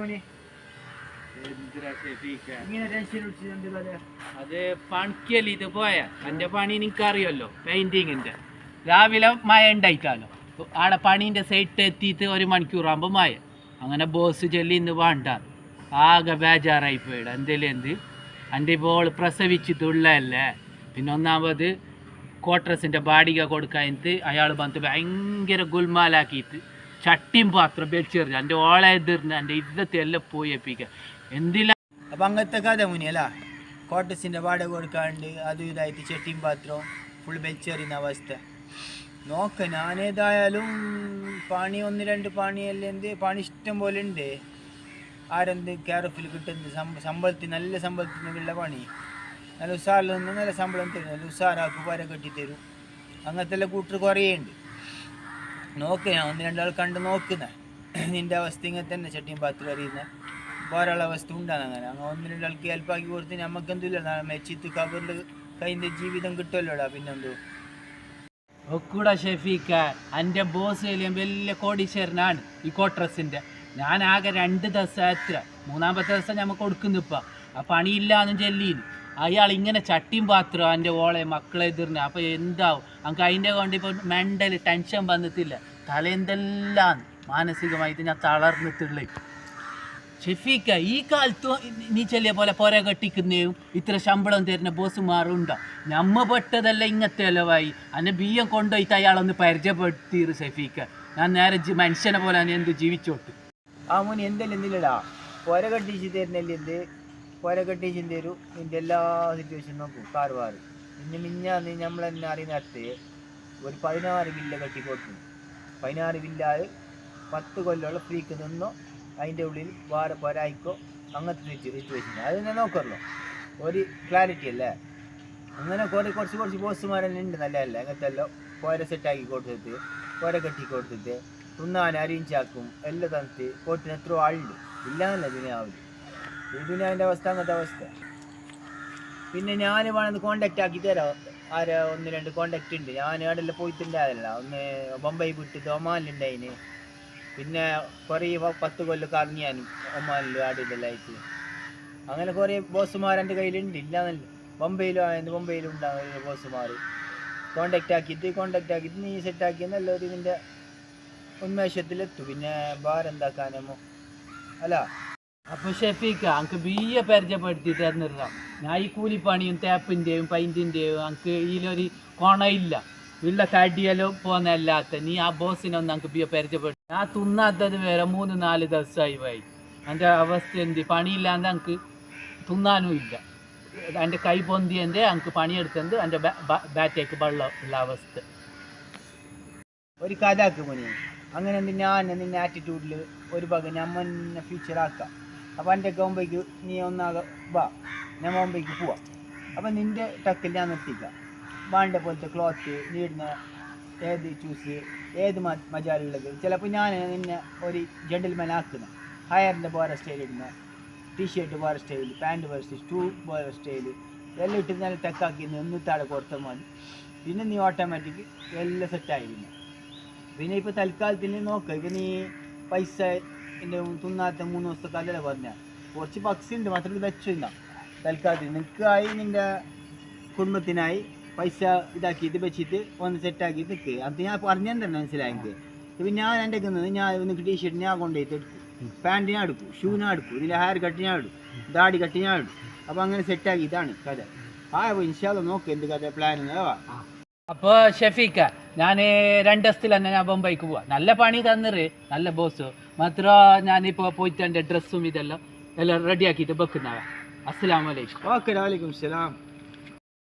പണി. കഥ അത് പണിക്കല്ലേ ഇത് പോയ? എന്റെ പണി എനിക്കറിയല്ലോ പെയിന്റിങ്ങിന്റെ രാവിലെ മഴ ഉണ്ടായിട്ടാലോ ആടെ പണീന്റെ സൈറ്റ് എത്തിയിട്ട് ഒരു മണിക്കൂറാകുമ്പോൾ മഴ. അങ്ങനെ ബോസ് ചൊല്ലി ഇന്ന് വേണ്ട. ആകെ ബേജാറായി പോയിട. എന്തേലും എന്ത്? എന്റെ ഇപ്പോൾ പ്രസവിച്ചിട്ടുള്ളതല്ലേ? പിന്നെ ഒന്നാമത് ക്വാർട്ടേഴ്സിന്റെ ബാഡിക കൊടുക്കാനിട്ട് അയാൾ വന്നിട്ട് ഭയങ്കര ഗുൽമാലാക്കിയിട്ട് ചട്ടിയും പാത്രം വെച്ചെറിഞ്ഞു എന്റെ ഓളെ എതിർന്ന് എന്റെ എല്ലാം പോയി എപ്പിക്കുക എന്തില്ല അപ്പം അങ്ങനത്തെ കഥ മുനി അല്ല? കോട്ടസിന്റെ വാടക കൊടുക്കാണ്ട് അതും ഇതായിട്ട് ചട്ടിയും പാത്രവും ഫുൾ വെച്ചെറിയുന്ന അവസ്ഥ. നോക്ക ഞാനേതായാലും പണി ഒന്ന് രണ്ട് പണിയല്ലേ എന്ത്? പണി ഇഷ്ടം പോലെ ഉണ്ട്. ആരെന്ത് കെയർഫിൽ കിട്ടുന്നത്? ശമ്പ- ശമ്പളത്തിന് നല്ല ശമ്പളത്തിനുള്ള പണി. നല്ല ഉസാറിൽ നിന്ന് നല്ല ശമ്പളം തരും. നല്ല ഉസാറാക്കി വര കെട്ടിത്തരും. അങ്ങനത്തെ എല്ലാം കൂട്ടർ കുറേ ഉണ്ട് നോക്ക് ഞാൻ ഒന്ന് രണ്ടാൾ കണ്ട് നോക്കുന്ന? നിന്റെ അവസ്ഥ ഇങ്ങനെ തന്നെ ചട്ടിയും പാത്രം അറിയുന്ന വേറെ ആളെ അവസ്ഥ ഉണ്ടാകും അങ്ങനെ. അങ്ങനെ ഒന്ന് രണ്ടാൾക്ക് ഹെൽപ്പാക്കി കൊടുത്ത് നമുക്കെന്തില്ല മെച്ചിത്ത് കബറിൽ കൈന്റെ ജീവിതം കിട്ടുമല്ലോടാ പിന്നെന്തോ? ഒക്കൂടെ ഷെഫീക്ക എന്റെ ബോസ് വലിയ കോടീശ്വരനാണ് ഈ കോട്രസിന്റെ. ഞാൻ ആകെ രണ്ട് ദിവസം എത്ര? മൂന്നാമത്തെ ദിവസം നമുക്ക് കൊടുക്കുന്നു ഇപ്പം. ആ പണിയില്ലാന്നും ചെല്ലീന്. അയാൾ ഇങ്ങനെ ചട്ടിയും പാത്രം എന്റെ ഓളെ മക്കളെ എതിർന്ന്. അപ്പോൾ എന്താവും? നമുക്ക് അതിന്റെ കൊണ്ട് ഇപ്പോൾ മെന്റൽ ടെൻഷൻ വന്നിട്ടില്ല. തല എന്തെല്ലാം മാനസികമായിട്ട് ഞാൻ തളർന്നിട്ടുള്ളേ. ഷെഫീക്ക ഈ കാലത്ത് നീ ചെല്ലിയ പോലെ പോര കെട്ടിക്കുന്നേയും ഇത്ര ശമ്പളം തരുന്ന ബോസ് മാറുണ്ട ഞമ്മ പെട്ടതല്ല ഇങ്ങനത്തെ അലവായി. അന്നെ ബിയ്യം കൊണ്ടുപോയിട്ട് അയാളൊന്ന് പരിചയപ്പെടുത്തിയിരു ഷെഫീക്ക ഞാൻ നേരെ മനുഷ്യനെ പോലെ ഞാൻ എന്ത് ജീവിച്ചോട്ട്. ആ മോൻ എന്തെല്ലാം എന്തില്ലടാ? പുര കെട്ടിച്ച് തരുന്നില്ല എന്ത്? പുര ചിന്തി തരും ഇതിന്റെ എല്ലാ സിറ്റുവേഷനും നോക്കും കാർവാറ് പിന്നെ മിഞ്ഞാന്ന് നമ്മൾ തന്നെ അറിയുന്നിടത്ത് ഒരു പതിനാറ് വില്ല കെട്ടി കൊടുത്തു. പതിനാറ് വില്ലാൽ പത്ത് കൊല്ലമുള്ള ഫ്രീക്ക് നിന്നോ അതിന്റെ ഉള്ളിൽ വേറെ പോരായിക്കോ അങ്ങനത്തെ സിറ്റുവേഷൻ അത് തന്നെ നോക്കറല്ലോ ഒരു ക്ലാരിറ്റി അല്ലേ? അങ്ങനെ കുറേ കുറച്ച് കുറച്ച് ബോസുമാരെല്ലാം ഉണ്ട് നല്ലതല്ലേ. അങ്ങനത്തെ എല്ലാം പുര സെറ്റാക്കി കൊടുത്തിട്ട് പുര കെട്ടി കൊടുത്തിട്ട് തിന്നാൻ അരിഞ്ചാക്കും എല്ലാം തന്നിട്ട് കോട്ടിന് എത്രയോ ആളുണ്ട്. ഇല്ലാന്നല്ല ഇതിനാവില്ല ഇതിന് അവസ്ഥ അങ്ങനത്തെ അവസ്ഥ. പിന്നെ ഞാൻ വേണമെന്ന് കോണ്ടാക്ട് ആക്കി തരാം. ആര് ഒന്ന് രണ്ട് കോണ്ടാക്ട് ഉണ്ട്. ഞാൻ അവിടെ പോയിട്ടുണ്ടായതല്ല ഒന്ന് ബൊമ്പായി വിട്ട് ഒമാനിലുണ്ടായിന്. പിന്നെ കുറേ പത്ത് കൊല്ലം കറങ്ങിയാനും ഒമാനിലും ആടിലെല്ലാം ആയിട്ട്. അങ്ങനെ കുറേ ബോസുമാർ എന്റെ കയ്യിലുണ്ട്. ഇല്ലാന്നല്ല ബൊമ്പയിലും ആയിരുന്നു ബൊമ്പയിലും ഉണ്ടാകുന്ന ബോസുമാർ കോണ്ടാക്ട് ആക്കിയിട്ട് കോണ്ടാക്ട് ആക്കിയിട്ട് നീ സെറ്റ് എന്നുള്ള ഒരു ഇതിന്റെ ഉന്മേഷത്തിലെത്തും. പിന്നെ വേറെന്താക്കാനമോ അല്ല അപ്പോൾ ഷെഫീക്ക അങ്ക് ബിയ്യ പരിചയപ്പെടുത്തി തന്നിടാം ഞാൻ ഈ കൂലിപ്പണിയും തേപ്പിന്റെയും പൈന്റിന്റെയും അങ്ങക്ക് ഇതിലൊരു കൊണയില്ല. ഉള്ള തടിയലോ പോന്നല്ലാത്ത നീ ആ ബോസിനൊന്ന് അങ്ക് ബിയ്യ പരിചയപ്പെടുത്തി. ഞാൻ തിന്നാത്തത് വരെ മൂന്ന് നാല് ദിവസമായി പോയി. എന്റെ അവസ്ഥ എന്ത്? പണിയില്ലാണ്ട് അങ്ക് തിന്നാനും ഇല്ല. എന്റെ കൈ പൊന്തിയന്റെ അങ്ക് പണിയെടുത്തത് എന്റെ ബാറ്റേക്ക് വെള്ളം ഉള്ള അവസ്ഥ. ഒരു കഥാക്ക് മോനെ. അങ്ങനെ ഞാൻ നിന്നെ ആറ്റിറ്റ്യൂഡിൽ ഒരു പക ഞാൻ ഫ്യൂച്ചർ ആക്കാം അപ്പം എന്റെ മുമ്പേക്ക് നീ ഒന്നാകെ വാ. ഞാൻ മുമ്പേക്ക് പോവാം. അപ്പൊ നിന്റെ ടക്കിൽ ഞാൻ നിർത്തിക്കാം. വേണ്ട പോലത്തെ ക്ലോത്ത് നീടുന്ന ഏത് ചൂസ് ഏത് മജാലുള്ളത് ചിലപ്പോൾ ഞാൻ നിന്നെ ഒരു ജെന്റിൽമാൻ ആക്കുന്ന. ഹയറിന്റെ വേറെ സ്റ്റൈൽ ഇടുന്ന. ടീഷർട്ട് വേറെ സ്റ്റൈൽ പാന്റ് വേറെ സ്റ്റൈൽ ഷൂ വേറെ സ്റ്റൈൽ എല്ലാം ഇട്ട് നല്ല ടെക്കാക്കി നിന്നിട്ടാടെ കൊടുത്താൽ മതി പിന്നെ നീ ഓട്ടോമാറ്റിക് എല്ലാം സെറ്റായിരുന്നു പിന്നെ ഇപ്പൊ തൽക്കാലത്തിന് നോക്ക. ഇപ്പം നീ പൈസ എന്റെ തിന്നാത്ത മൂന്ന് ദിവസത്തെ കല്ലട പറഞ്ഞ. കുറച്ച് പക്ഷിയുണ്ട് മാത്രം വെച്ചില്ല തൽക്കാലത്തിന് നിനക്കായി നിന്റെ കുടുംബത്തിനായി പൈസ ഇതാക്കിയിട്ട് വെച്ചിട്ട് ഒന്ന് സെറ്റാക്കി നിൽക്ക് അത് ഞാൻ പറഞ്ഞാൽ തന്നെ മനസ്സിലായെങ്കിൽ ഇപ്പം ഞാൻ എന്റെ നിന്ന് ഞാൻ നിനക്ക് ടീഷർട്ട് ഞാൻ കൊണ്ടുപോയിട്ട് എടുക്കും. പാന്റ് എടുക്കും ഷൂ എടുക്കും ഇതിന്റെ ഹെയർ കട്ട് ഞാൻ എടുക്കും ദാടി കട്ട് ഞാൻ എടുക്കും അപ്പോൾ അങ്ങനെ സെറ്റാക്കി ഇതാണ് കഥ. ആ ഇൻഷാല്ല നോക്ക് എന്ത് കഥ പ്ലാൻ അപ്പോൾ ഷെഫീക്ക ഞാൻ രണ്ട് ദിവസത്തിൽ തന്നെ ഞാൻ ബൊമ്പൈക്ക് പോവാം. നല്ല പണി തന്നിറ് നല്ല ബോസ്. മാത്രം ഞാനിപ്പോൾ പോയിട്ട് എന്റെ ഡ്രസ്സും ഇതെല്ലാം എല്ലാം റെഡിയാക്കിയിട്ട് വെക്കുന്നവ അസ്സലാമലൈക്കും ഓക്കെ സലാം